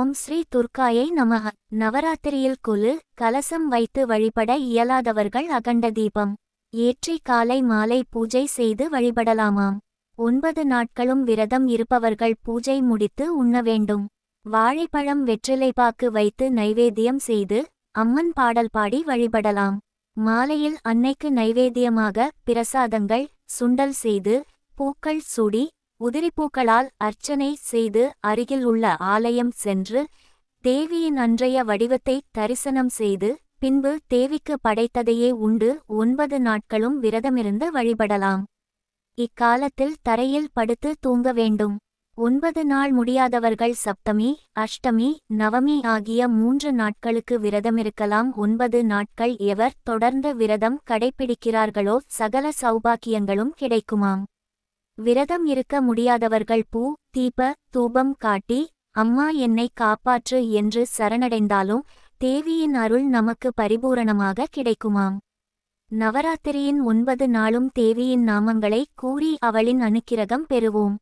ஓம் ஸ்ரீ துர்க்காயை நமக நவராத்திரியில் குழு கலசம் வைத்து வழிபட இயலாதவர்கள் அகண்ட தீபம். ஏற்றி காலை மாலை பூஜை செய்து வழிபடலாமாம். ஒன்பது நாட்களும் விரதம் இருப்பவர்கள் பூஜை முடித்து உண்ண வேண்டும். வாழைப்பழம் வெற்றிலைப்பாக்கு வைத்து நைவேத்தியம் செய்து அம்மன் பாடல் பாடி வழிபடலாம். மாலையில் அன்னைக்கு நைவேத்தியமாக பிரசாதங்கள் சுண்டல் செய்து பூக்கள் சூடி உதிரிப்பூக்களால் அர்ச்சனை செய்து அருகில் உள்ள ஆலயம் சென்று தேவியின் அன்றைய வடிவத்தை தரிசனம் செய்து பின்பு தேவிக்கு படைத்ததையே உண்டு ஒன்பது நாட்களும் விரதமிருந்து வழிபடலாம். இக்காலத்தில் தரையில் படுத்து தூங்க வேண்டும். ஒன்பது நாள் முடியாதவர்கள் சப்தமி அஷ்டமி நவமி ஆகிய மூன்று நாட்களுக்கு விரதமிருக்கலாம். ஒன்பது நாட்கள் எவர் தொடர்ந்து விரதம் கடைப்பிடிக்கிறார்களோ சகல சௌபாக்கியங்களும் கிடைக்குமாம். விரதம் இருக்க முடியாதவர்கள் பூ தீப தூபம் காட்டி அம்மா என்னை காப்பாற்று என்று சரணடைந்தாலும் தேவியின் அருள் நமக்கு பரிபூரணமாக கிடைக்குமாம். நவராத்திரியின் ஒன்பது நாளும் தேவியின் நாமங்களை கூறி அவளின் அனுக்கிரகம் பெறுவோம்.